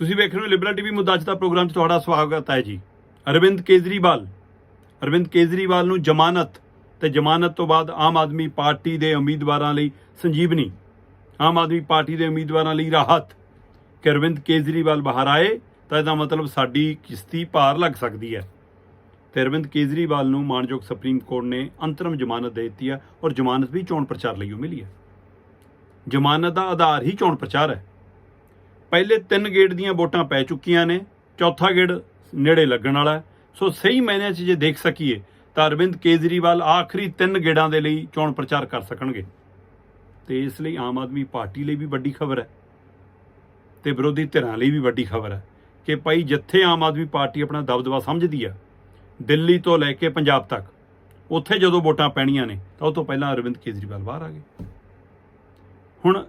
ਤੁਸੀਂ ਵੇਖ ਰਹੇ ਹੋ ਲਿਬਰਲ ਟੀਵੀ ਮੁੱਦਾ ਅੱਜ ਦਾ ਪ੍ਰੋਗਰਾਮ 'ਚ ਤੁਹਾਡਾ ਸਵਾਗਤ ਹੈ ਜੀ। ਅਰਵਿੰਦ ਕੇਜਰੀਵਾਲ। ਅਰਵਿੰਦ ਕੇਜਰੀਵਾਲ ਨੂੰ ਜ਼ਮਾਨਤ ਤੇ ਜ਼ਮਾਨਤ ਤੋਂ ਬਾਅਦ ਆਮ ਆਦਮੀ ਪਾਰਟੀ ਦੇ ਉਮੀਦਵਾਰਾਂ ਲਈ ਸੰਜੀਵਨੀ, ਆਮ ਆਦਮੀ ਪਾਰਟੀ ਦੇ ਉਮੀਦਵਾਰਾਂ ਲਈ ਰਾਹਤ। ਕਿ ਅਰਵਿੰਦ ਕੇਜਰੀਵਾਲ ਬਾਹਰ ਆਏ ਤਾਂ ਇਹਦਾ ਮਤਲਬ ਸਾਡੀ ਕਿਸ਼ਤੀ ਪਾਰ ਲੱਗ ਸਕਦੀ ਹੈ। ਤੇ ਅਰਵਿੰਦ ਕੇਜਰੀਵਾਲ ਨੂੰ ਮਾਨਯੋਗ ਸੁਪਰੀਮ ਕੋਰਟ ਨੇ ਅੰਤਰਮ ਜ਼ਮਾਨਤ ਦੇ ਦਿੱਤੀ ਹੈ ਔਰ ਜ਼ਮਾਨਤ ਵੀ ਚੋਣ ਪ੍ਰਚਾਰ ਲਈ ਓ ਮਿਲੀ ਹੈ। ਜ਼ਮਾਨਤ ਦਾ ਆਧਾਰ ਹੀ ਚੋਣ ਪ੍ਰਚਾਰ ਹੈ। ਪਹਿਲੇ ਤਿੰਨ ਗੇੜ ਦੀਆਂ ਵੋਟਾਂ ਪੈ ਚੁੱਕੀਆਂ ਨੇ, ਚੌਥਾ ਗੇੜ ਨੇੜੇ ਲੱਗਣ ਵਾਲਾ ਸੋ ਸਹੀ ਮਾਇਨਿਆਂ 'ਚ ਜੇ ਦੇਖ ਸਕੀਏ ਤਾਂ ਅਰਵਿੰਦ ਕੇਜਰੀਵਾਲ ਆਖਰੀ ਤਿੰਨ ਗੇੜਾਂ ਦੇ ਲਈ ਚੋਣ ਪ੍ਰਚਾਰ ਕਰ ਸਕਣਗੇ। ਤੇ ਇਸ ਲਈ ਆਮ ਆਦਮੀ ਪਾਰਟੀ ਲਈ ਵੀ ਵੱਡੀ ਖਬਰ ਹੈ ਤੇ ਵਿਰੋਧੀ ਧਿਰਾਂ ਲਈ ਵੀ ਵੱਡੀ ਖਬਰ ਹੈ ਕਿ ਭਾਈ ਜਿੱਥੇ ਆਮ ਆਦਮੀ ਪਾਰਟੀ ਆਪਣਾ ਦਬਦਬਾ ਸਮਝਦੀ ਆ, ਦਿੱਲੀ ਤੋਂ ਲੈ ਕੇ ਪੰਜਾਬ ਤੱਕ, ਉੱਥੇ ਜਦੋਂ ਵੋਟਾਂ ਪੈਣੀਆਂ ਨੇ, ਤਾਂ ਉਹ ਤੋਂ ਪਹਿਲਾਂ ਅਰਵਿੰਦ ਕੇਜਰੀਵਾਲ ਬਾਹਰ ਆ ਗਏ। ਹੁਣ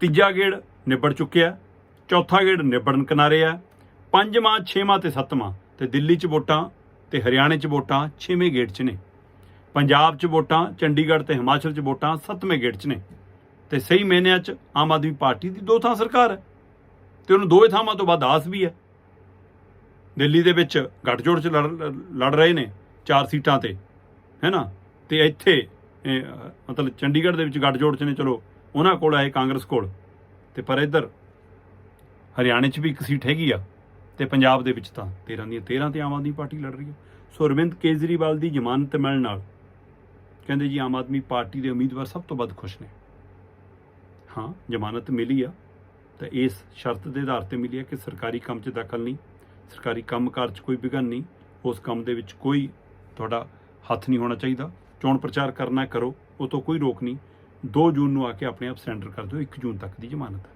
ਤੀਜਾ ਗੇੜ ਨਿਬੜ ਚੁੱਕਿਆ। ਚੌਥਾ ਗੇੜ ਨਿਬੜਨ ਕਿਨਾਰੇ ਆ, ਪੰਜਵਾਂ, ਛੇਵਾਂ ਤੇ ਸੱਤਵਾਂ ਤੇ ਦਿੱਲੀ 'ਚ ਵੋਟਾਂ ਤੇ ਹਰਿਆਣੇ 'ਚ ਵੋਟਾਂ ਛੇਵੇਂ ਗੇੜ 'ਚ ਨੇ। ਪੰਜਾਬ 'ਚ ਵੋਟਾਂ, ਚੰਡੀਗੜ੍ਹ ਤੇ ਹਿਮਾਚਲ 'ਚ ਵੋਟਾਂ ਸੱਤਵੇਂ ਗੇੜ 'ਚ ਨੇ। ਤੇ ਸਹੀ ਮਹੀਨਿਆਂ 'ਚ ਆਮ ਆਦਮੀ ਪਾਰਟੀ ਦੀ ਦੋ ਥਾਂ ਸਰਕਾਰ ਹੈ ਤੇ ਉਹਨੂੰ ਦੋਵੇਂ ਥਾਵਾਂ ਤੋਂ ਬਾਅਦ ਆਸ ਵੀ ਹੈ। ਦਿੱਲੀ ਦੇ ਵਿੱਚ ਗੱਠਜੋੜ 'ਚ ਲੜ ਲੜ ਰਹੇ ਨੇ ਚਾਰ ਸੀਟਾਂ ਤੇ ਹੈਨਾ ਤੇ ਇੱਥੇ ਮਤਲਬ ਚੰਡੀਗੜ੍ਹ ਦੇ ਵਿੱਚ ਗੱਠਜੋੜ 'ਚ ਨੇ, ਚਲੋ, ਉਹਨਾਂ ਕੋਲ ਆਏ ਕਾਂਗਰਸ ਕੋਲ। ਤੇ ਪਰ ਇੱਧਰ ਹਰਿਆਣੇ 'ਚ ਵੀ ਇੱਕ ਸੀਟ ਹੈਗੀ ਆ ਤੇ ਪੰਜਾਬ ਦੇ ਵਿੱਚ ਤਾਂ 13 ਦੀਆਂ 13 ਤੇ ਆਮ ਆਦਮੀ ਪਾਰਟੀ ਲੜ ਰਹੀ ਹੈ ਸੋ ਅਰਵਿੰਦ ਕੇਜਰੀਵਾਲ ਦੀ ਜ਼ਮਾਨਤ ਮਿਲਣ ਨਾਲ ਕਹਿੰਦੇ ਜੀ ਆਮ ਆਦਮੀ ਪਾਰਟੀ ਦੇ ਉਮੀਦਵਾਰ ਸਭ ਤੋਂ ਵੱਧ ਖੁਸ਼ ਨੇ। ਹਾਂ, ਜ਼ਮਾਨਤ ਮਿਲੀ ਆ ਤਾਂ ਇਸ ਸ਼ਰਤ ਦੇ ਆਧਾਰ ਤੇ ਮਿਲੀ ਆ ਕਿ ਸਰਕਾਰੀ ਕੰਮ 'ਚ ਦਖਲ ਨਹੀਂ, ਸਰਕਾਰੀ ਕੰਮਕਾਰ 'ਚ ਕੋਈ ਵਿਘਨ ਨਹੀਂ, ਉਸ ਕੰਮ ਦੇ ਵਿੱਚ ਕੋਈ ਤੁਹਾਡਾ ਹੱਥ ਨਹੀਂ ਹੋਣਾ ਚਾਹੀਦਾ। ਚੋਣ ਪ੍ਰਚਾਰ ਕਰਨਾ ਕਰੋ, ਉਹ ਤੋਂ ਕੋਈ ਰੋਕ ਨਹੀਂ। 2 ਜੂਨ ਨੂੰ ਆ ਕੇ ਆਪਣੇ ਆਪ ਸਰੈਂਡਰ ਕਰ ਦਿਓ 1 ਜੂਨ ਤੱਕ ਦੀ ਜ਼ਮਾਨਤ ਹੈ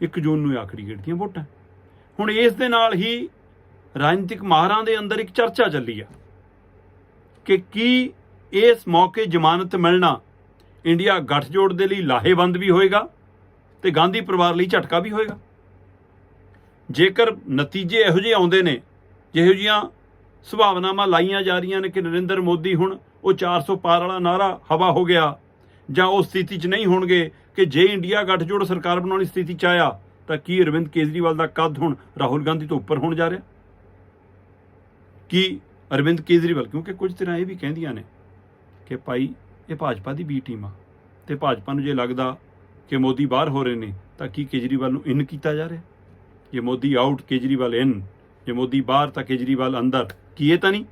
1 ਜੂਨ ਨੂੰ ਇਹ ਆਖਰੀ ਗੇੜ ਦੀਆਂ ਵੋਟਾਂ। ਹੁਣ ਇਸ ਦੇ ਨਾਲ ਹੀ ਰਾਜਨੀਤਿਕ ਮਾਹਰਾਂ ਦੇ ਅੰਦਰ ਇੱਕ ਚਰਚਾ ਚੱਲੀ ਆ ਕਿ ਕੀ ਇਸ ਮੌਕੇ ਜ਼ਮਾਨਤ ਮਿਲਣਾ ਇੰਡੀਆ ਗੱਠਜੋੜ ਦੇ ਲਈ ਲਾਹੇਵੰਦ ਵੀ ਹੋਏਗਾ ਤੇ ਗਾਂਧੀ ਪਰਿਵਾਰ ਲਈ ਝਟਕਾ ਵੀ ਹੋਏਗਾ? ਜੇਕਰ ਨਤੀਜੇ ਇਹੋ ਜਿਹੇ ਆਉਂਦੇ ਨੇ, ਜਿਹੋ ਜਿਹੀਆਂ ਸੁਭਾਵਨਾਵਾਂ ਲਾਈਆਂ ਜਾ ਰਹੀਆਂ ਨੇ ਕਿ ਨਰਿੰਦਰ ਮੋਦੀ ਹੁਣ ਉਹ 400 ਪਾਰ ਵਾਲਾ ਨਾਰਾ ਹਵਾ ਹੋ ਗਿਆ ਜਾਂ ਉਹ ਸਥਿਤੀ 'ਚ ਨਹੀਂ ਹੋਣਗੇ ਕਿ ਜੇ ਇੰਡੀਆ ਗੱਠਜੋੜ ਸਰਕਾਰ ਬਣਾਉਣ ਦੀ ਸਥਿਤੀ 'ਚ ਆਇਆ, ਤਾਂ ਕੀ ਅਰਵਿੰਦ ਕੇਜਰੀਵਾਲ ਦਾ ਕੱਦ ਹੁਣ ਰਾਹੁਲ ਗਾਂਧੀ ਤੋਂ ਉੱਪਰ ਹੋਣ ਜਾ ਰਿਹਾ? ਕੀ ਅਰਵਿੰਦ ਕੇਜਰੀਵਾਲ, ਕਿਉਂਕਿ ਕੁਝ ਤਰ੍ਹਾਂ ਇਹ ਵੀ ਕਹਿੰਦੀਆਂ ਨੇ ਕਿ ਭਾਈ, ਇਹ ਭਾਜਪਾ ਦੀ ਬੀ ਟੀਮ ਆ ਤੇ ਭਾਜਪਾ ਨੂੰ ਜੇ ਲੱਗਦਾ ਕਿ ਮੋਦੀ ਬਾਹਰ ਹੋ ਰਹੇ ਨੇ, ਤਾਂ ਕੀ ਕੇਜਰੀਵਾਲ ਨੂੰ ਇਨ ਕੀਤਾ ਜਾ ਰਿਹਾ? ਜੇ ਮੋਦੀ ਆਊਟ ਕੇਜਰੀਵਾਲ ਇਨ ਜੇ ਮੋਦੀ ਬਾਹਰ, ਤਾਂ ਕੇਜਰੀਵਾਲ ਅੰਦਰ, ਕੀ ਇਹ ਤਾਂ ਨਹੀਂ?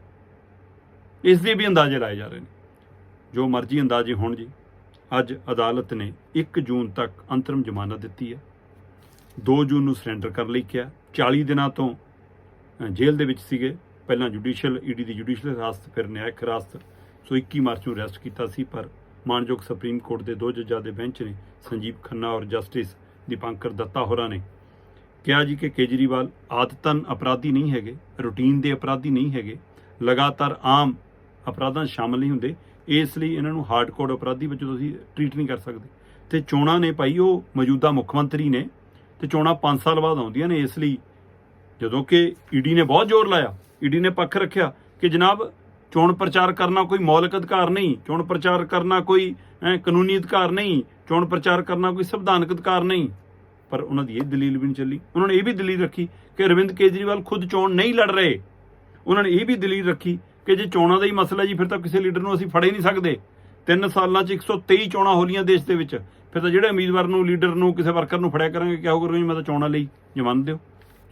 ਇਸ ਦੇ ਵੀ ਅੰਦਾਜ਼ੇ ਲਾਏ ਜਾ ਰਹੇ ਨੇ। ਜੋ ਮਰਜ਼ੀ ਅੰਦਾਜ਼ੇ ਹੋਣ ਜੀ। ਅੱਜ ਅਦਾਲਤ ਨੇ 1 ਜੂਨ ਤੱਕ ਅੰਤਰਮ ਜ਼ਮਾਨਤ ਦਿੱਤੀ ਹੈ। 2 ਜੂਨ ਨੂੰ ਸਰੈਂਡਰ ਕਰਨ ਲਈ ਕਿਹਾ। 40 ਦਿਨਾਂ ਤੋਂ ਜੇਲ੍ਹ ਦੇ ਵਿੱਚ ਸੀਗੇ। ਪਹਿਲਾਂ ਜੁਡੀਸ਼ੀਅਲ ਈਡੀ ਦੀ ਜੁਡੀਸ਼ੀਅਲ ਹਿਰਾਸਤ ਫਿਰ ਨਿਆਇਕ ਹਿਰਾਸਤ ਸੋ 21 ਮਾਰਚ ਨੂੰ ਅਰੈਸਟ ਕੀਤਾ ਸੀ, ਪਰ ਮਾਨਯੋਗ ਸੁਪਰੀਮ ਕੋਰਟ ਦੇ ਦੋ ਜੱਜਾਂ ਦੇ ਬੈਂਚ ਨੇ ਸੰਜੀਵ ਖੰਨਾ ਔਰ ਜਸਟਿਸ ਦੀਪਾਂਕਰ ਦੱਤਾ ਹੋਰਾਂ ਨੇ ਕਿਹਾ ਜੀ ਕਿ ਕੇਜਰੀਵਾਲ ਆਦਤਨ ਅਪਰਾਧੀ ਨਹੀਂ ਹੈਗੇ, ਰੁਟੀਨ ਦੇ ਅਪਰਾਧੀ ਨਹੀਂ ਹੈਗੇ, ਲਗਾਤਾਰ ਆਮ ਅਪਰਾਧਾਂ ਸ਼ਾਮਲ ਨਹੀਂ ਹੁੰਦੇ। ਇਸ ਲਈ ਇਹਨਾਂ ਨੂੰ ਹਾਰਡ ਕੋਡ ਅਪਰਾਧੀ ਵਜੋਂ ਤੁਸੀਂ ਟਰੀਟ ਨਹੀਂ ਕਰ ਸਕਦੇ। ਤੇ ਚੋਣਾਂ ਨੇ ਭਾਈ, ਉਹ ਮੌਜੂਦਾ ਮੁੱਖ ਮੰਤਰੀ ਨੇ ਤੇ ਚੋਣਾਂ 5 ਸਾਲ ਬਾਅਦ ਆਉਂਦੀਆਂ ਨੇ, ਇਸ ਲਈ ਜਦੋਂ ਕਿ ਈਡੀ ਨੇ ਬਹੁਤ ਜ਼ੋਰ ਲਾਇਆ ਈਡੀ ਨੇ ਪੱਖ ਰੱਖਿਆ ਕਿ ਜਨਾਬ ਚੋਣ ਪ੍ਰਚਾਰ ਕਰਨਾ ਕੋਈ ਮੌਲਿਕ ਅਧਿਕਾਰ ਨਹੀਂ, ਚੋਣ ਪ੍ਰਚਾਰ ਕਰਨਾ ਕੋਈ ਕਾਨੂੰਨੀ ਅਧਿਕਾਰ ਨਹੀਂ, ਚੋਣ ਪ੍ਰਚਾਰ ਕਰਨਾ ਕੋਈ ਸੰਵਿਧਾਨਕ ਅਧਿਕਾਰ ਨਹੀਂ। ਪਰ ਉਹਨਾਂ ਦੀ ਇਹ ਦਲੀਲ ਵੀ ਨਹੀਂ ਚੱਲੀ। ਉਹਨਾਂ ਨੇ ਇਹ ਵੀ ਦਲੀਲ ਰੱਖੀ ਕਿ ਅਰਵਿੰਦ ਕੇਜਰੀਵਾਲ ਖੁਦ ਚੋਣ ਨਹੀਂ ਲੜ ਰਹੇ। ਉਹਨਾਂ ਨੇ ਇਹ ਵੀ ਦਲੀਲ ਰੱਖੀ ਕਿ ਜੇ ਚੋਣਾਂ ਦਾ ਹੀ ਮਸਲਾ ਜੀ, ਫਿਰ ਤਾਂ ਕਿਸੇ ਲੀਡਰ ਨੂੰ ਅਸੀਂ ਫੜੇ ਨਹੀਂ ਸਕਦੇ। ਤਿੰਨ ਸਾਲਾਂ 'ਚ 123 ਚੋਣਾਂ ਹੋ ਲੀਆਂ ਦੇਸ਼ ਦੇ ਵਿੱਚ। ਫਿਰ ਤਾਂ ਜਿਹੜੇ ਉਮੀਦਵਾਰ ਨੂੰ, ਲੀਡਰ ਨੂੰ, ਕਿਸੇ ਵਰਕਰ ਨੂੰ ਫੜਿਆ ਕਰਾਂਗੇ, ਕਿਆ ਹੋਊਗਾ ਜੀ? ਮੈਂ ਤਾਂ ਚੋਣਾਂ ਲਈ ਜ਼ਮਾਨਤ ਦਿਓ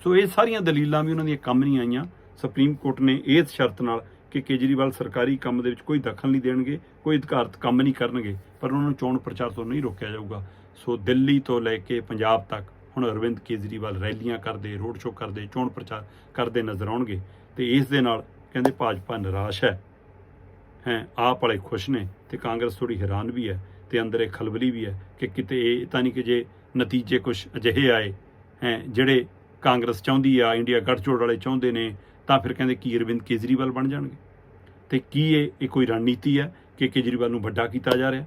ਸੋ ਇਹ ਸਾਰੀਆਂ ਦਲੀਲਾਂ ਵੀ ਉਹਨਾਂ ਦੀਆਂ ਕੰਮ ਨਹੀਂ ਆਈਆਂ। ਸੁਪਰੀਮ ਕੋਰਟ ਨੇ ਇਸ ਸ਼ਰਤ ਨਾਲ ਕਿ ਕੇਜਰੀਵਾਲ ਸਰਕਾਰੀ ਕੰਮ ਦੇ ਵਿੱਚ ਕੋਈ ਦਖਲ ਨਹੀਂ ਦੇਣਗੇ, ਕੋਈ ਅਧਿਕਾਰਤ ਕੰਮ ਨਹੀਂ ਕਰਨਗੇ, ਪਰ ਉਹਨਾਂ ਨੂੰ ਚੋਣ ਪ੍ਰਚਾਰ ਤੋਂ ਨਹੀਂ ਰੋਕਿਆ ਜਾਊਗਾ। ਸੋ ਦਿੱਲੀ ਤੋਂ ਲੈ ਕੇ ਪੰਜਾਬ ਤੱਕ ਹੁਣ ਅਰਵਿੰਦ ਕੇਜਰੀਵਾਲ ਰੈਲੀਆਂ ਕਰਦੇ, ਰੋਡ ਸ਼ੋਅ ਕਰਦੇ, ਚੋਣ ਪ੍ਰਚਾਰ ਕਰਦੇ ਨਜ਼ਰ ਆਉਣਗੇ। ਤੇ ਇਸ ਦੇ ਨਾਲ ਕਹਿੰਦੇ ਭਾਜਪਾ ਨਿਰਾਸ਼ ਹੈ। ਹੈ, ਆਪ ਵਾਲੇ ਖੁਸ਼ ਨੇ ਤੇ ਕਾਂਗਰਸ ਥੋੜੀ ਹੈਰਾਨ ਵੀ ਹੈ ਤੇ ਅੰਦਰ ਇਹ ਖਲਬਲੀ ਵੀ ਹੈ ਕਿ ਕਿਤੇ ਇਹ ਤਾਂ ਨਹੀਂ ਕਿ ਜੇ ਨਤੀਜੇ ਕੁਝ ਅਜਿਹੇ ਆਏ। ਹੈ, ਜਿਹੜੇ ਕਾਂਗਰਸ ਚਾਹੁੰਦੀ ਆ, ਇੰਡੀਆ ਗੱਠਜੋੜ ਵਾਲੇ ਚਾਹੁੰਦੇ ਨੇ, ਤਾਂ ਫਿਰ ਕਹਿੰਦੇ ਕੀ ਅਰਵਿੰਦ ਕੇਜਰੀਵਾਲ ਬਣ ਜਾਣਗੇ? ਤੇ ਕੀ ਇਹ ਇਹ ਕੋਈ ਰਣਨੀਤੀ ਹੈ ਕਿ ਕੇਜਰੀਵਾਲ ਨੂੰ ਵੱਡਾ ਕੀਤਾ ਜਾ ਰਿਹਾ?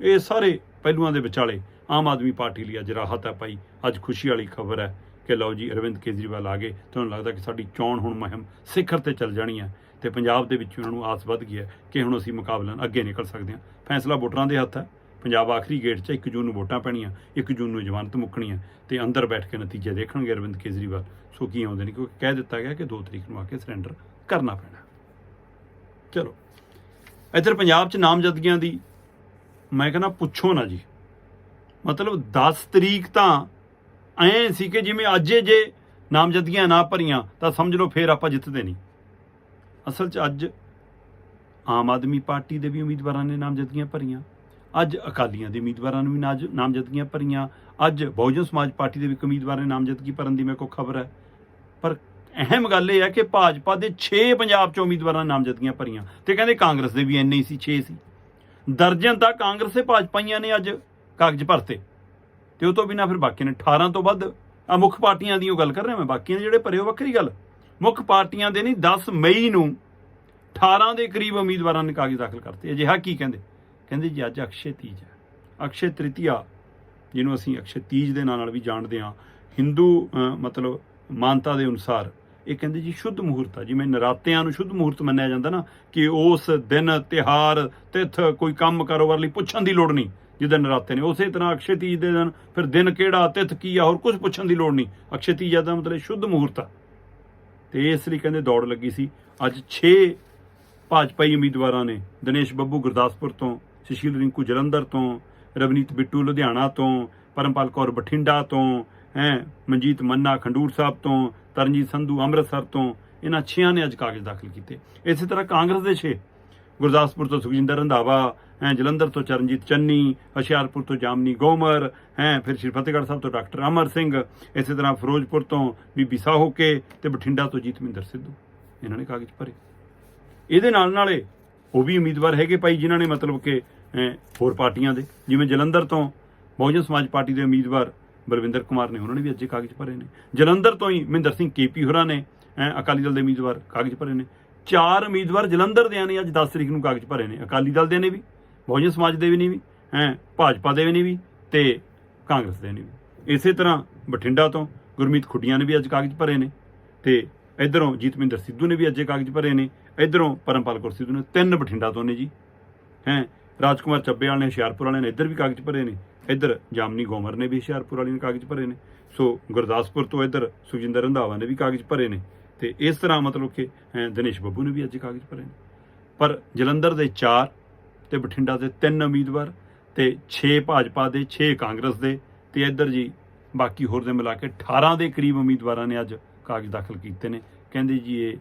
ਇਹ ਸਾਰੇ ਪਹਿਲੂਆਂ ਦੇ ਵਿਚਾਲੇ ਆਮ ਆਦਮੀ ਪਾਰਟੀ ਲਈ ਅੱਜ ਰਾਹਤ ਹੈ ਭਾਈ, ਅੱਜ ਖੁਸ਼ੀ ਵਾਲੀ ਖਬਰ ਹੈ। ਕਿ ਲਓ ਜੀ, ਅਰਵਿੰਦ ਕੇਜਰੀਵਾਲ ਆ ਗਏ ਤੁਹਾਨੂੰ ਲੱਗਦਾ ਕਿ ਸਾਡੀ ਚੋਣ ਹੁਣ ਮੁਹਿੰਮ ਸਿਖਰ ਤੇ ਚੱਲ ਜਾਣੀ ਹੈ ਤੇ ਪੰਜਾਬ ਦੇ ਵਿੱਚ ਉਹਨਾਂ ਨੂੰ ਆਸ ਵੱਧ ਗਈ ਹੈ ਕਿ ਹੁਣ ਅਸੀਂ ਮੁਕਾਬਲਾ ਅੱਗੇ ਨਿਕਲ ਸਕਦੇ ਹਾਂ। ਫੈਸਲਾ ਵੋਟਰਾਂ ਦੇ ਹੱਥ ਹੈ। ਪੰਜਾਬ ਆਖਰੀ ਗੇਟ 'ਚ 1 ਜੂਨ ਨੂੰ ਵੋਟਾਂ ਪੈਣੀਆਂ 1 ਜੂਨ ਨੂੰ ਜ਼ਮਾਨਤ ਮੁੱਕਣੀ ਹੈ ਤੇ ਅੰਦਰ ਬੈਠ ਕੇ ਨਤੀਜੇ ਦੇਖਣਗੇ ਅਰਵਿੰਦ ਕੇਜਰੀਵਾਲ। ਸੋ ਕੀ ਆਉਂਦੇ ਨੇ? ਕਿਉਂਕਿ ਕਹਿ ਦਿੱਤਾ ਗਿਆ ਕਿ 2 ਤਰੀਕ ਨੂੰ ਆ ਕੇ ਸਰੈਂਡਰ ਕਰਨਾ ਪੈਣਾ। ਚਲੋ, ਇੱਧਰ ਪੰਜਾਬ 'ਚ ਨਾਮਜ਼ਦਗੀਆਂ ਦੀ ਮੈਂ ਕਹਿੰਦਾ ਪੁੱਛੋ ਨਾ ਜੀ। ਮਤਲਬ 10 ਤਰੀਕ ਤਾਂ ਐਂ ਸੀ ਕਿ ਜਿਵੇਂ ਅੱਜ ਜੇ ਨਾਮਜ਼ਦਗੀਆਂ ਨਾ ਭਰੀਆਂ, ਤਾਂ ਸਮਝ ਲਓ ਫੇਰ ਆਪਾਂ ਜਿੱਤਦੇ ਨਹੀਂ। ਅਸਲ 'ਚ ਅੱਜ ਆਮ ਆਦਮੀ ਪਾਰਟੀ ਦੇ ਵੀ ਉਮੀਦਵਾਰਾਂ ਨੇ ਨਾਮਜ਼ਦਗੀਆਂ ਭਰੀਆਂ, ਅੱਜ ਅਕਾਲੀਆਂ ਦੇ ਉਮੀਦਵਾਰਾਂ ਨੂੰ ਵੀ ਨਾਜ- ਨਾਮਜ਼ਦਗੀਆਂ ਭਰੀਆਂ, ਅੱਜ ਬਹੁਜਨ ਸਮਾਜ ਪਾਰਟੀ ਦੇ ਵੀ ਇੱਕ ਉਮੀਦਵਾਰ ਨੇ ਨਾਮਜ਼ਦਗੀ ਭਰਨ ਦੀ ਮੇਰੇ ਕੋਲ ਖਬਰ ਹੈ। ਪਰ ਅਹਿਮ ਗੱਲ ਇਹ ਹੈ ਕਿ ਭਾਜਪਾ ਦੇ 6 ਪੰਜਾਬ 'ਚ ਉਮੀਦਵਾਰਾਂ ਨੇ ਨਾਮਜ਼ਦਗੀਆਂ ਭਰੀਆਂ ਤੇ ਕਹਿੰਦੇ ਕਾਂਗਰਸ ਦੇ ਵੀ ਇੰਨੇ ਸੀ 6 ਸੀ। ਦਰਜਨ ਤਾਂ ਕਾਂਗਰਸ ਤੇ ਭਾਜਪਾਈਆਂ ਨੇ ਅੱਜ ਕਾਗਜ਼ ਭਰਤੇ। ਤੇ ਉਹ ਤੋਂ ਬਿਨਾ ਫਿਰ ਬਾਕੀ ਨੇ 18 ਤੋਂ ਵੱਧ ਆ ਮੁੱਖ ਪਾਰਟੀਆਂ ਦੀ ਉਹ ਗੱਲ ਕਰ ਰਿਹਾ ਮੈਂ, ਬਾਕੀਆਂ ਦੇ ਜਿਹੜੇ ਭਰੇ ਉਹ ਵੱਖਰੀ ਗੱਲ। ਮੁੱਖ ਪਾਰਟੀਆਂ ਦੇ ਨਹੀਂ 10 ਮਈ ਨੂੰ 18 ਦੇ ਕਰੀਬ ਉਮੀਦਵਾਰਾਂ ਨੇ ਕਾਗਜ਼ ਦਾਖਲ ਕਰਤੇ। ਅਜਿਹਾ ਕੀ ਕਹਿੰਦੇ? ਕਹਿੰਦੇ ਜੀ, ਅੱਜ ਅਕਸ਼ੇ ਤੀਜ ਹੈ। ਅਕਸ਼ੇ ਤ੍ਰਿਤੀਆ, ਜਿਹਨੂੰ ਅਸੀਂ ਅਕਸ਼ੇ ਤੀਜ ਦੇ ਨਾਂ ਨਾਲ ਵੀ ਜਾਣਦੇ ਹਾਂ, ਹਿੰਦੂ ਮਤਲਬ ਮਾਨਤਾ ਦੇ ਅਨੁਸਾਰ, ਇਹ ਕਹਿੰਦੇ ਜੀ ਸ਼ੁੱਧ ਮਹੂਰਤ ਆ। ਜਿਵੇਂ ਨਰਾਤਿਆਂ ਨੂੰ ਸ਼ੁੱਧ ਮਹੂਰਤ ਮੰਨਿਆ ਜਾਂਦਾ ਨਾ, ਕਿ ਉਸ ਦਿਨ ਤਿਹਾਰ, ਤਿਥ ਕੋਈ ਕੰਮ ਕਾਰੋਬਾਰ ਲਈ ਪੁੱਛਣ ਦੀ ਲੋੜ ਨਹੀਂ। ਜਿੱਦਾਂ ਨਰਾਤੇ ਨੇ ਉਸੇ ਤਰ੍ਹਾਂ ਅਕਸ਼ੇ ਤੀਜ ਦੇ ਦਿਨ, ਫਿਰ ਦਿਨ ਕਿਹੜਾ, ਤਿਥ ਕੀ ਆ, ਹੋਰ ਕੁਝ ਪੁੱਛਣ ਦੀ ਲੋੜ ਨਹੀਂ। ਅਕਸ਼ੇ ਤੀਜ ਦਾ ਮਤਲਬ ਸ਼ੁੱਧ ਮਹੂਰਤ ਆ। ਤੇ ਇਸ ਲਈ ਕਹਿੰਦੇ ਦੌੜ ਲੱਗੀ ਸੀ। ਅੱਜ 6 ਭਾਜਪਾਈ ਉਮੀਦਵਾਰਾਂ ਨੇ, ਦਿਨੇਸ਼ ਬੱਬੂ ਗੁਰਦਾਸਪੁਰ ਤੋਂ, ਸੁਸ਼ੀਲ ਰਿੰਕੂ ਜਲੰਧਰ ਤੋਂ, ਰਵਨੀਤ ਬਿੱਟੂ ਲੁਧਿਆਣਾ ਤੋਂ, ਪਰਮਪਾਲ ਕੌਰ ਬਠਿੰਡਾ ਤੋਂ, ਹੈ, ਮਨਜੀਤ ਮੰਨਾ ਖੰਡੂਰ ਸਾਹਿਬ ਤੋਂ, ਤਰਨਜੀਤ ਸੰਧੂ ਅੰਮ੍ਰਿਤਸਰ ਤੋਂ, ਇਹਨਾਂ ਛੇਆਂ ਨੇ ਅੱਜ ਕਾਗਜ਼ ਦਾਖਲ ਕੀਤੇ। ਇਸੇ ਤਰ੍ਹਾਂ ਕਾਂਗਰਸ ਦੇ 6 ਗੁਰਦਾਸਪੁਰ ਤੋਂ ਸੁਖਜਿੰਦਰ ਰੰਧਾਵਾ ਹੈ ਜਲੰਧਰ ਤੋਂ ਚਰਨਜੀਤ ਚੰਨੀ ਹੁਸ਼ਿਆਰਪੁਰ ਤੋਂ ਜਾਮਨੀ ਗੋਮਰ ਹੈ ਫਿਰ ਸ਼੍ਰੀ ਫਤਿਹਗੜ੍ਹ ਸਾਹਿਬ ਤੋਂ ਡਾਕਟਰ ਅਮਰ ਸਿੰਘ ਇਸੇ ਤਰ੍ਹਾਂ ਫਿਰੋਜ਼ਪੁਰ ਤੋਂ ਬੀਬੀ ਸਾਹੋ ਕੇ ਤੇ ਬਠਿੰਡਾ ਤੋਂ ਜੀਤਮਿੰਦਰ ਸਿੱਧੂ। ਇਹਨਾਂ ਨੇ ਕਾਗਜ਼ ਭਰੇ। ਇਹਦੇ ਨਾਲ ਨਾਲੇ ਉਹ ਵੀ ਉਮੀਦਵਾਰ ਹੈਗੇ ਭਾਈ ਜਿਨ੍ਹਾਂ ਨੇ ਮਤਲਬ ਕਿ ਹੋਰ ਪਾਰਟੀਆਂ ਦੇ ਜਿਵੇਂ ਜਲੰਧਰ ਤੋਂ ਬਹੁਜਨ ਸਮਾਜ ਪਾਰਟੀ ਦੇ ਉਮੀਦਵਾਰ ਬਲਵਿੰਦਰ ਕੁਮਾਰ ਨੇ ਉਹਨਾਂ ਨੇ ਵੀ ਅੱਜ ਕਾਗਜ਼ ਭਰੇ ਨੇ। ਜਲੰਧਰ ਤੋਂ ਹੀ ਮਹਿੰਦਰ ਸਿੰਘ ਕੇਪੀ ਹੋਰਾਂ ਨੇ ਅਹ, ਅਕਾਲੀ ਦਲ ਦੇ ਉਮੀਦਵਾਰ ਕਾਗਜ਼ ਭਰੇ ਨੇ। ਚਾਰ ਉਮੀਦਵਾਰ ਜਲੰਧਰ ਦੇ ਨੇ ਅੱਜ 10 ਤਰੀਕ ਨੂੰ ਕਾਗਜ਼ ਭਰੇ ਨੇ। ਅਕਾਲੀ ਦਲ ਦੇ ਨੇ ਵੀ, ਬਹੁਜਨ ਸਮਾਜ ਦੇ ਵੀ ਨੇ ਵੀ, ਹੈ, ਭਾਜਪਾ ਦੇ ਵੀ ਨੇ ਵੀ ਤੇ ਕਾਂਗਰਸ ਦੇ ਨੇ ਵੀ। ਇਸੇ ਤਰ੍ਹਾਂ ਬਠਿੰਡਾ ਤੋਂ ਗੁਰਮੀਤ ਖੁੱਡੀਆਂ ਨੇ ਵੀ ਅੱਜ ਕਾਗਜ਼ ਭਰੇ ਨੇ ਤੇ ਇਧਰੋਂ ਜੀਤਮਿੰਦਰ ਸਿੱਧੂ ਨੇ ਵੀ ਅੱਜ ਕਾਗਜ਼ ਭਰੇ ਨੇ। ਇਧਰੋਂ ਪਰਮਪਾਲ ਕੌਰ ਸਿੱਧੂ ਨੇ ਤਿੰਨ ਬਠਿੰਡਾ ਤੋਂ ਨੇ ਜੀ। ਹੈ, ਰਾਜਕੁਮਾਰ ਚੱਬੇਵਾਲ ਨੇ, ਹੁਸ਼ਿਆਰਪੁਰ ਵਾਲੇ ਨੇ ਇੱਧਰ ਵੀ ਕਾਗਜ਼ ਭਰੇ ਨੇ। ਇੱਧਰ ਜਾਮਨੀ ਗੋਮਰ ਨੇ ਵੀ ਹੁਸ਼ਿਆਰਪੁਰ ਵਾਲੀ ਨੇ ਕਾਗਜ਼ ਭਰੇ ਨੇ। ਸੋ ਗੁਰਦਾਸਪੁਰ ਤੋਂ ਇੱਧਰ ਸੁਖਜਿੰਦਰ ਰੰਧਾਵਾ ਨੇ ਵੀ ਕਾਗਜ਼ ਭਰੇ ਨੇ। ਤੇ ਇਸ ਤਰ੍ਹਾਂ ਮਤਲਬ ਕਿ ਦਿਨੇਸ਼ ਬੱਬੂ ਨੇ ਵੀ ਅੱਜ ਕਾਗਜ਼ ਭਰੇ ਨੇ। ਪਰ ਜਲੰਧਰ ਦੇ 4 ਤੇ ਬਠਿੰਡਾ ਦੇ 3 ਉਮੀਦਵਾਰ ਤੇ 6 ਭਾਜਪਾ ਦੇ 6 ਕਾਂਗਰਸ ਦੇ ਤੇ ਇੱਧਰ ਜੀ ਬਾਕੀ ਹੋਰ ਦੇ ਮਿਲਾ ਕੇ 18 ਦੇ ਕਰੀਬ ਉਮੀਦਵਾਰਾਂ ਨੇ ਅੱਜ ਕਾਗਜ਼ ਦਾਖਲ ਕੀਤੇ ਨੇ। ਕਹਿੰਦੇ ਜੀ ਇਹ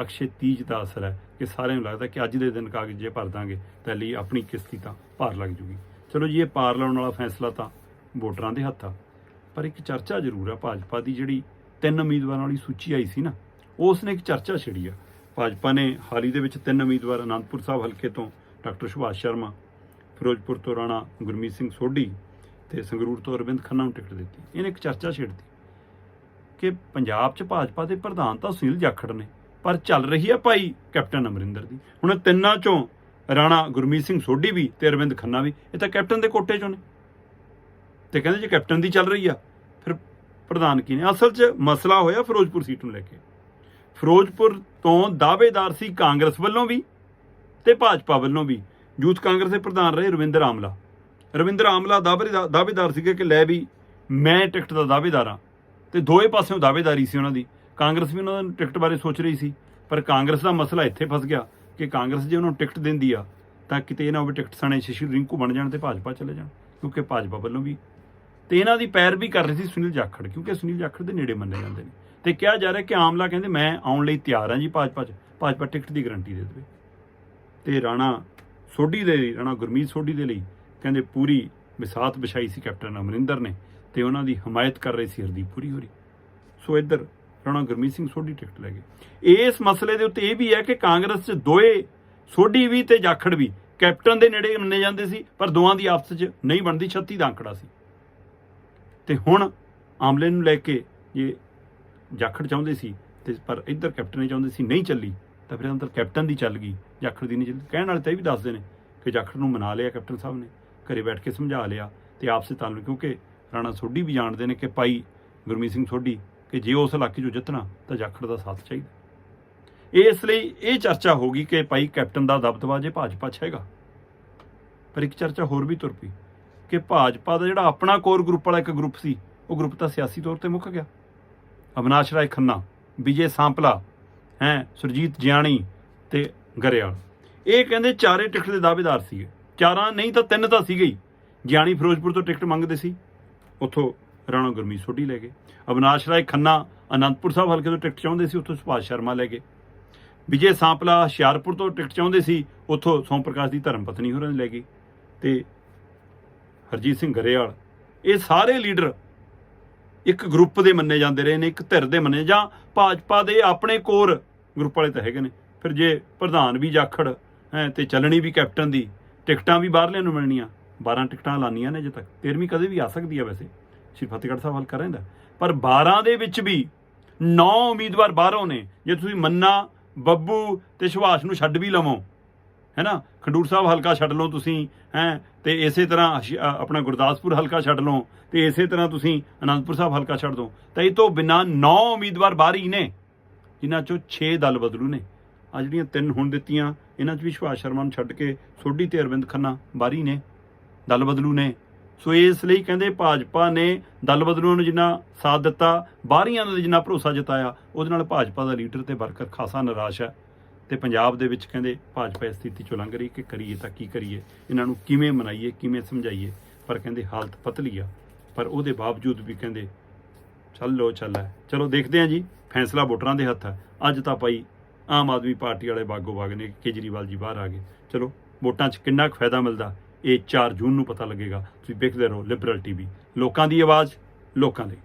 ਅਕਸ਼ੇ ਤੀਜ ਦਾ ਅਸਰ ਹੈ ਕਿ ਸਾਰਿਆਂ ਨੂੰ ਲੱਗਦਾ ਕਿ ਅੱਜ ਦੇ ਦਿਨ ਕਾਗਜ਼ ਜੇ ਭਰ ਦਾਂਗੇ ਤਾਂ ਲਈ ਆਪਣੀ ਕਿਸ਼ਤੀ ਤਾਂ ਭਾਰ ਲੱਗ ਜੂਗੀ। ਚਲੋ ਜੀ ਇਹ ਪਾਰ ਲਾਉਣ ਵਾਲਾ ਫੈਸਲਾ ਤਾਂ ਵੋਟਰਾਂ ਦੇ ਹੱਥ ਆ ਪਰ ਇੱਕ ਚਰਚਾ ਜ਼ਰੂਰ ਆ ਭਾਜਪਾ ਦੀ ਜਿਹੜੀ ਤਿੰਨ ਉਮੀਦਵਾਰਾਂ ਵਾਲੀ ਸੂਚੀ ਆਈ ਸੀ ਨਾ ਉਸ ਨੇ ਇੱਕ ਚਰਚਾ ਛਿੜੀ ਆ। ਭਾਜਪਾ ਨੇ ਹਾਲ ਹੀ ਦੇ ਵਿੱਚ ਤਿੰਨ ਉਮੀਦਵਾਰ ਅਨੰਦਪੁਰ ਸਾਹਿਬ ਹਲਕੇ ਤੋਂ ਡਾਕਟਰ ਸੁਭਾਸ਼ ਸ਼ਰਮਾ, ਫਿਰੋਜ਼ਪੁਰ ਤੋਂ ਰਾਣਾ ਗੁਰਮੀਤ ਸਿੰਘ ਸੋਢੀ ਤੇ ਸੰਗਰੂਰ ਤੋਂ ਅਰਵਿੰਦ ਖੰਨਾ ਨੂੰ ਟਿਕਟ ਦਿੱਤੀ। ਇਹਨੇ ਇੱਕ ਚਰਚਾ ਛੇੜਤੀ ਕਿ ਪੰਜਾਬ 'ਚ ਭਾਜਪਾ ਦੇ ਪ੍ਰਧਾਨ ਤਾਂ ਸੁਨੀਲ ਜਾਖੜ ਨੇ, ਪਰ ਚੱਲ ਰਹੀ ਆ ਭਾਈ ਕੈਪਟਨ ਅਮਰਿੰਦਰ ਦੀ। ਹੁਣ ਤਿੰਨਾਂ ਚੋਂ ਰਾਣਾ ਗੁਰਮੀਤ ਸਿੰਘ ਸੋਢੀ ਵੀ ਤੇ ਅਰਵਿੰਦ ਖੰਨਾ ਵੀ, ਇਹ ਤਾਂ ਕੈਪਟਨ ਦੇ ਕੋਟੇ 'ਚੋਂ ਨੇ। ਤੇ ਕਹਿੰਦੇ ਜੇ ਕੈਪਟਨ ਦੀ ਚੱਲ ਰਹੀ ਆ, ਫਿਰ ਪ੍ਰਧਾਨ ਕੀ ਨੇ? ਅਸਲ 'ਚ ਮਸਲਾ ਹੋਇਆ ਫਿਰੋਜ਼ਪੁਰ ਸੀਟ ਨੂੰ ਲੈ ਕੇ। ਫਿਰੋਜ਼ਪੁਰ ਤੋਂ ਦਾਅਵੇਦਾਰ ਸੀ ਕਾਂਗਰਸ ਵੱਲੋਂ ਵੀ ਤੇ ਭਾਜਪਾ ਵੱਲੋਂ ਵੀ। ਯੂਥ ਕਾਂਗਰਸ ਦੇ ਪ੍ਰਧਾਨ ਰਹੇ ਰਵਿੰਦਰ ਆਮਲਾ। ਰਵਿੰਦਰ ਆਮਲਾ ਦਾਅਵੇਦਾਰ ਦਾਅਵੇਦਾਰ ਸੀਗੇ ਕਿ ਲੈ ਵੀ ਮੈਂ ਟਿਕਟ ਦਾ ਦਾਅਵੇਦਾਰ ਹਾਂ ਤੇ ਦੋਵੇਂ ਪਾਸਿਓਂ ਦਾਅਵੇਦਾਰੀ ਸੀ ਉਹਨਾਂ ਦੀ। ਕਾਂਗਰਸ ਵੀ ਉਹਨਾਂ ਦੀ ਟਿਕਟ ਬਾਰੇ ਸੋਚ ਰਹੀ ਸੀ, ਪਰ ਕਾਂਗਰਸ ਦਾ ਮਸਲਾ ਇੱਥੇ ਫਸ ਗਿਆ ਕਿ ਕਾਂਗਰਸ ਜੇ ਉਹਨਾਂ ਨੂੰ ਟਿਕਟ ਦਿੰਦੀ ਆ, ਤਾਂ ਕਿਤੇ ਇਹਨਾਂ ਨਾ ਟਿਕਟ ਸਣੇ ਸ਼ਸ਼ੀ ਰਿੰਕੂ ਬਣ ਜਾਣ ਤੇ ਭਾਜਪਾ ਚਲੇ ਜਾਣ, ਕਿਉਂਕਿ ਭਾਜਪਾ ਵੱਲੋਂ ਵੀ। ਤੇ ਇਹਨਾਂ ਦੀ ਪੈਰ ਵੀ ਕਰ ਰਹੀ ਸੀ ਸੁਨੀਲ ਜਾਖੜ, ਕਿਉਂਕਿ ਸੁਨੀਲ ਜਾਖੜ ਦੇ ਨੇੜੇ ਮੰਨੇ ਜਾਂਦੇ ਨੇ। ਤੇ ਕਿਹਾ ਜਾ ਰਿਹਾ ਕਿ ਆਮਲਾ ਕਹਿੰਦੇ ਮੈਂ ਆਉਣ ਲਈ ਤਿਆਰ ਹਾਂ ਜੀ ਭਾਜਪਾ 'ਚ। ਭਾਜਪਾ ਟਿਕਟ ਦੀ ਗਾਰੰਟੀ ਦੇ ਦੇਵੇ। ਤੇ ਰਾਣਾ ਸੋਢੀ ਦੇ ਲਈ, ਰਾਣਾ ਗੁਰਮੀਤ ਸੋਢੀ ਦੇ ਲਈ ਕਹਿੰਦੇ ਪੂਰੀ ਵਿਸਾਤ ਵਿਛਾਈ ਸੀ ਕੈਪਟਨ ਅਮਰਿੰਦਰ ਨੇ ਤੇ ਉਹਨਾਂ ਦੀ ਹਮਾਇਤ ਕਰ ਰਹੀ ਸੀ ਹਰਦੀਪ ਪੂਰੀ ਹੋਰੀ। ਸੋ ਇੱਧਰ ਰਾਣਾ ਗੁਰਮੀਤ ਸਿੰਘ ਸੋਢੀ ਟਿਕਟ ਲੈ ਗਏ। ਇਸ ਮਸਲੇ ਦੇ ਉੱਤੇ ਇਹ ਵੀ ਹੈ ਕਿ ਕਾਂਗਰਸ 'ਚ ਦੋਏ ਸੋਢੀ ਵੀ ਤੇ ਜਾਖੜ ਵੀ ਕੈਪਟਨ ਦੇ ਨੇੜੇ ਮੰਨੇ ਜਾਂਦੇ ਸੀ, ਪਰ ਦੋਵਾਂ ਦੀ ਆਪਸ 'ਚ ਨਹੀਂ ਬਣਦੀ 36 ਦਾ ਅੰਕੜਾ ਸੀ। ਤੇ ਹੁਣ ਆਮਲੇ ਨੂੰ ਲੈ ਕੇ ਜੇ ਜਾਖੜ ਚਾਹੁੰਦੇ ਸੀ ਤੇ ਪਰ ਇੱਧਰ ਕੈਪਟਨ ਨੇ ਚਾਹੁੰਦੇ ਸੀ ਨਹੀਂ ਚੱਲੀ, ਤਾਂ ਫਿਰ ਅੰਦਰ ਕੈਪਟਨ ਦੀ ਚੱਲ ਗਈ। ਜਾਖੜ ਦੀ ਨਹੀਂ ਚੱਲੀ। ਕਹਿਣ ਵਾਲੇ ਤਾਂ ਇਹ ਵੀ ਦੱਸਦੇ ਨੇ ਕਿ ਜਾਖੜ ਨੂੰ ਮਨਾ ਲਿਆ ਕੈਪਟਨ ਸਾਹਿਬ ਨੇ, ਘਰੇ ਬੈਠ ਕੇ ਸਮਝਾ ਲਿਆ ਤੇ ਆਪਸੇ ਤਾਲੁਕ ਕਿਉਂਕਿ ਰਾਣਾ ਸੋਢੀ ਵੀ ਜਾਣਦੇ ਨੇ ਕਿ ਭਾਈ ਗੁਰਮੀਤ ਸਿੰਘ ਸੋਢੀ ਕਿ ਜੇ ਉਸ ਇਲਾਕੇ 'ਚੋਂ ਜਿੱਤਣਾ, ਤਾਂ ਜਾਖੜ ਦਾ ਸਾਥ ਚਾਹੀਦਾ। ਇਸ ਲਈ ਇਹ ਚਰਚਾ ਹੋ ਗਈ ਕਿ ਭਾਈ ਕੈਪਟਨ ਦਾ ਦਬਦਬਾ ਜੇ ਭਾਜਪਾ 'ਚ ਹੈਗਾ। ਪਰ ਇੱਕ ਚਰਚਾ ਹੋਰ ਵੀ ਤੁਰ ਪਈ ਕਿ ਭਾਜਪਾ ਦਾ ਜਿਹੜਾ ਆਪਣਾ ਕੋਰ ਗਰੁੱਪ ਵਾਲਾ ਇੱਕ ਗਰੁੱਪ ਸੀ, ਉਹ ਗਰੁੱਪ ਤਾਂ ਸਿਆਸੀ ਤੌਰ ਤੇ ਮੁੱਕ ਗਿਆ। ਅਵਨਾਸ਼ ਰਾਏ ਖੰਨਾ ਵਿਜੇ ਸਾਂਪਲਾ, ਹੈ, ਸੁਰਜੀਤ ਜਿਆਣੀ ਤੇ ਗਰੇਵਾਲ। ਇਹ ਕਹਿੰਦੇ ਚਾਰੇ ਟਿਕਟ ਦੇ ਦਾਅਵੇਦਾਰ ਸੀਗੇ। ਚਾਰਾਂ ਨਹੀਂ ਤਾਂ ਤਿੰਨ ਤਾਂ ਸੀਗੇ ਹੀ। ਜਿਆਣੀ ਫਿਰੋਜ਼ਪੁਰ ਤੋਂ ਟਿਕਟ ਮੰਗਦੇ ਸੀ। ਉੱਥੋਂ ਰਾਣਾ ਗੁਰਮੀਤ ਸੋਢੀ ਲੈ ਗਏ। ਅਵਨਾਸ਼ ਰਾਏ ਖੰਨਾ ਅਨੰਦਪੁਰ ਸਾਹਿਬ ਹਲਕੇ ਤੋਂ ਟਿਕਟ ਚਾਹੁੰਦੇ ਸੀ, ਉੱਥੋਂ ਸੁਭਾਸ਼ ਸ਼ਰਮਾ ਲੈ ਗਏ। ਵਿਜੇ ਸਾਂਪਲਾ ਹੁਸ਼ਿਆਰਪੁਰ ਤੋਂ ਟਿਕਟ ਚਾਹੁੰਦੇ ਸੀ, ਉੱਥੋਂ ਸੋਮ ਪ੍ਰਕਾਸ਼ ਦੀ ਧਰਮ ਪਤਨੀ ਹੋਰਾਂ ਨੇ ਲੈ ਗਈ। ਤੇ ਹਰਜੀਤ ਸਿੰਘ ਗਰੇਵਾਲ। ਇਹ ਸਾਰੇ ਲੀਡਰ ਇੱਕ ਗਰੁੱਪ ਦੇ ਮੰਨੇ ਜਾਂਦੇ ਰਹੇ ਨੇ, ਇੱਕ ਧਿਰ ਦੇ ਮੰਨੇ, ਜਾਂ ਭਾਜਪਾ ਦੇ ਆਪਣੇ ਕੋਰ ਗਰੁੱਪ ਵਾਲੇ ਤਾਂ ਹੈਗੇ ਨੇ। ਫਿਰ ਜੇ ਪ੍ਰਧਾਨ ਵੀ ਜਾਖੜ, ਹੈ, ਤੇ ਚੱਲਣੀ ਵੀ ਕੈਪਟਨ ਦੀ, ਟਿਕਟਾਂ ਵੀ ਬਾਹਰਲਿਆਂ ਨੂੰ ਮਿਲਣੀਆਂ 12 ਟਿਕਟਾਂ ਲਾਨੀਆਂ ਨੇ ਅਜੇ ਤੱਕ 13ਵੀਂ ਕਦੇ ਵੀ ਆ ਸਕਦੀ ਆ ਵੈਸੇ। ਸ਼੍ਰੀ ਫਤਿਹਗੜ੍ਹ ਸਾਹਿਬ ਹਲਕਾ ਰਹਿੰਦਾ। ਪਰ 12 ਦੇ ਵਿੱਚ ਵੀ 9 ਉਮੀਦਵਾਰ ਬਾਹਰੋਂ ਨੇ, ਜੇ ਤੁਸੀਂ ਮੰਨਾ ਬੱਬੂ ਤੇ ਸੁਭਾਸ਼ ਨੂੰ ਛੱਡ ਵੀ ਲਵੋ ਹੈਨਾ? ਖੰਡੂਰ ਸਾਹਿਬ ਹਲਕਾ ਛੱਡ ਲਓ ਤੁਸੀਂ, ਹੈ? ਤੇ ਇਸੇ ਤਰ੍ਹਾਂ ਆਪਣਾ ਗੁਰਦਾਸਪੁਰ ਹਲਕਾ ਛੱਡ ਲਓ, ਤੇ ਇਸੇ ਤਰ੍ਹਾਂ ਤੁਸੀਂ ਅਨੰਦਪੁਰ ਸਾਹਿਬ ਹਲਕਾ ਛੱਡ ਦਿਓ। ਤਾਂ ਇਹ ਤੋਂ ਬਿਨਾ 9 ਉਮੀਦਵਾਰ ਬਾਹਰ ਹੀ ਨੇ, ਜਿਨ੍ਹਾਂ ਚੋਂ 6 ਦਲ ਬਦਲੂ ਨੇ। ਆ ਜਿਹੜੀਆਂ ਤਿੰਨ ਹੁਣ ਦਿੱਤੀਆਂ, ਇਹਨਾਂ 'ਚ ਵੀ ਸੁਭਾਸ਼ ਸ਼ਰਮਾ ਨੂੰ ਛੱਡ ਕੇ ਸੋਢੀ ਤੇ ਅਰਵਿੰਦ ਖੰਨਾ ਬਾਹਰੀ ਨੇ, ਦਲ ਬਦਲੂ ਨੇ। ਸੋ ਇਸ ਲਈ ਕਹਿੰਦੇ ਭਾਜਪਾ ਨੇ ਦਲ ਬਦਲੂ ਨੂੰ ਜਿੰਨਾ ਸਾਥ ਦਿੱਤਾ ਬਾਹਰੀਆਂ ਦਾ ਜਿੰਨਾ ਭਰੋਸਾ ਜਤਾਇਆ, ਉਹਦੇ ਨਾਲ ਭਾਜਪਾ ਦਾ ਲੀਡਰ ਤੇ ਵਰਕਰ ਖਾਸਾ ਨਿਰਾਸ਼ ਹੈ। ਤੇ ਪੰਜਾਬ ਦੇ ਵਿੱਚ ਕਹਿੰਦੇ ਭਾਜਪਾ ਇਸ ਸਥਿਤੀ ਚੋਂ ਲੰਘ ਰਹੀ ਕਿ ਕਰੀਏ ਤਾਂ ਕੀ ਕਰੀਏ? ਇਹਨਾਂ ਨੂੰ ਕਿਵੇਂ ਮਨਾਈਏ, ਕਿਵੇਂ ਸਮਝਾਈਏ? ਪਰ ਕਹਿੰਦੇ ਹਾਲਤ ਪਤਲੀ ਆ। ਪਰ ਉਹਦੇ ਬਾਵਜੂਦ ਵੀ ਕਹਿੰਦੇ, ਚੱਲ ਲੋ ਚੱਲ ਹੈ। ਚਲੋ ਦੇਖਦੇ ਹਾਂ ਜੀ, ਫੈਸਲਾ ਵੋਟਰਾਂ ਦੇ ਹੱਥ ਹੈ ਅੱਜ ਤਾਂ ਭਾਈ ਆਮ ਆਦਮੀ ਪਾਰਟੀ ਵਾਲੇ ਬਾਗੋ ਬਾਗ ਨੇ ਕੇਜਰੀਵਾਲ ਜੀ ਬਾਹਰ ਆ ਗਏ। ਚਲੋ, ਵੋਟਾਂ 'ਚ ਕਿੰਨਾ ਕੁ ਫਾਇਦਾ ਮਿਲਦਾ, ਇਹ 4 ਜੂਨ ਨੂੰ ਪਤਾ ਲੱਗੇਗਾ। ਤੁਸੀਂ ਵੇਖਦੇ ਰਹੋ ਲਿਬਰਲ ਟੀਵੀ ਲੋਕਾਂ ਦੀ ਆਵਾਜ਼, ਲੋਕਾਂ ਦੀ